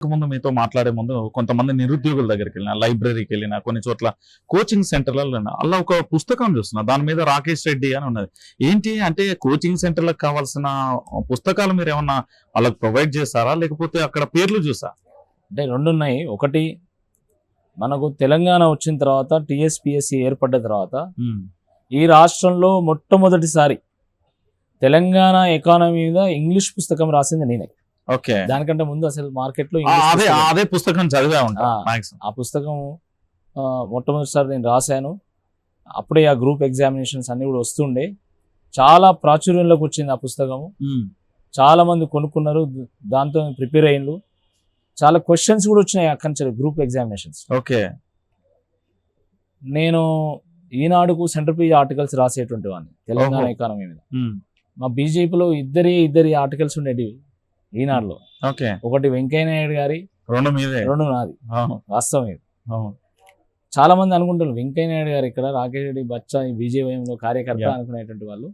ముందు మీతో మాట్లాడే ముందు కొంతమంది నిరుద్యోగుల దగ్గరికి వెళ్ళిన లైబ్రరీకి వెళ్ళిన కొన్ని చోట్ల కోచింగ్ సెంటర్లలో అలా ఒక పుస్తకం చూస్తున్నా దాని మీద రాకేష్ రెడ్డి అని ఉన్నది. ఏంటి అంటే కోచింగ్ సెంటర్లకు కావాల్సిన పుస్తకాలు మీరు ఏమన్నా వాళ్ళకి ప్రొవైడ్ చేస్తారా లేకపోతే అక్కడ పేర్లు చూసా? అంటే రెండు ఉన్నాయి. ఒకటి మనకు తెలంగాణ వచ్చిన తర్వాత టిఎస్పిఎస్సి ఏర్పడ్డ తర్వాత ఈ రాష్ట్రంలో మొట్టమొదటిసారి తెలంగాణ ఎకానమీ మీద ఇంగ్లీష్ పుస్తకం రాసింది నేనే. ఓకే. దానికంటే ముందు అసలు మార్కెట్లో ఆ, ఇంగ్లీష్ అదే అదే పుస్తకం చదివే ఉంటా ఆ. పుస్తకం మొట్టమొదటిసారి నేను రాశాను. అప్పుడే ఆ గ్రూప్ ఎగ్జామినేషన్స్ అన్ని కూడా వస్తుండే. చాలా ప్రాచుర్యంలోకి వచ్చింది ఆ పుస్తకము. చాలా మంది కొనుక్కున్నారు దాంతో ప్రిపేర్ అయ్యిండ్రు చాలా క్వశ్చన్స్ కూడా వచ్చినాయి అక్కడి నుంచి గ్రూప్ ఎగ్జామినేషన్స్ ఓకే. నేను ఈనాడుకు సెంటర్ పేజ్ ఆర్టికల్స్ రాసేటువంటి వాడిని తెలంగాణ. ఎకానమీ మీద. మా బీజేపీలో ఇద్దరి ఇద్దరి ఆర్టికల్స్ ఉండేవి ఈనాడులో. ఓకే. ఒకటి వెంకయ్య నాయుడు గారి రెండు మీదే. రెండు నాది. వాస్తవం ఇది. చాలా మంది అనుకుంటారు వెంకయ్య నాయుడు గారు ఇక్కడ రాకేష్ రెడ్డి బచ్చా ఈ బీజేపీలో కార్యకర్త. అనుకునేటువంటి వాళ్ళు.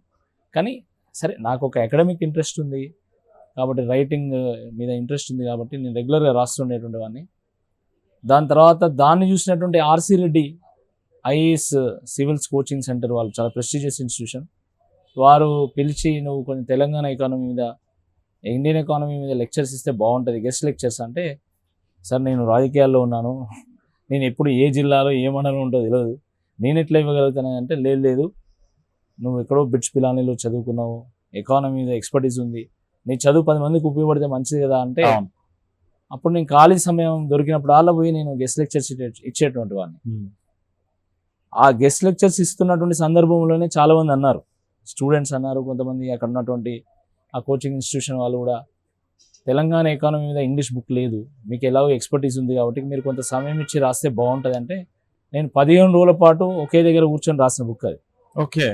కానీ సరే నాకు ఒక అకాడమిక్ ఇంట్రెస్ట్ ఉంది. కాబట్టి రైటింగ్ మీద ఇంట్రెస్ట్ ఉంది కాబట్టి నేను రెగ్యులర్గా రాస్తుండేటువంటి వాడిని. దాని తర్వాత దాన్ని చూసినటువంటి R C Reddy IAS civils coaching centre వాళ్ళు చాలా ప్రెస్టీజియస్ ఇన్స్టిట్యూషన్ వారు పిలిచి నువ్వు కొంచెం తెలంగాణ ఎకానమీ మీద ఇండియన్ ఎకానమీ మీద లెక్చర్స్ ఇస్తే బాగుంటుంది. గెస్ట్ లెక్చర్స్ అంటే సార్ నేను రాజకీయాల్లో ఉన్నాను. నేను ఎప్పుడు ఏ జిల్లాలో ఏ మండలం ఉంటుందో తెలియదు నేను ఎట్లా ఇవ్వగలుగుతాను? అంటే లేదు లేదు. నువ్వు ఎక్కడో బిట్స్ పిలానీలో చదువుకున్నావు. ఎకానమీ మీద ఎక్స్పర్టీస్ ఉంది. నీ చదువు పది మందికి ఉపయోగపడితే మంచిది కదా అంటే. అప్పుడు నేను ఖాళీ సమయం దొరికినప్పుడు అలా పోయి నేను గెస్ట్ లెక్చర్స్ ఇచ్చేటువంటి వాడిని. ఆ గెస్ట్ లెక్చర్స్ ఇస్తున్నటువంటి సందర్భంలోనే చాలా మంది అన్నారు. స్టూడెంట్స్ అన్నారు కొంతమంది అక్కడ ఉన్నటువంటి ఆ కోచింగ్ ఇన్స్టిట్యూషన్ వాళ్ళు కూడా తెలంగాణ ఎకానమీ మీద ఇంగ్లీష్ బుక్ లేదు. మీకు ఎలాగో ఎక్స్పర్టీస్ ఉంది కాబట్టి మీరు కొంత సమయం ఇచ్చి రాస్తే బాగుంటుంది అంటే నేను పదిహేను రోజుల పాటు ఒకే దగ్గర కూర్చొని రాసిన బుక్ అది. ఓకే.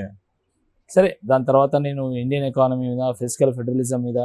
సరే దాని తర్వాత నేను ఇండియన్ ఎకానమీ మీద ఫిజికల్ ఫెడరలిజం మీద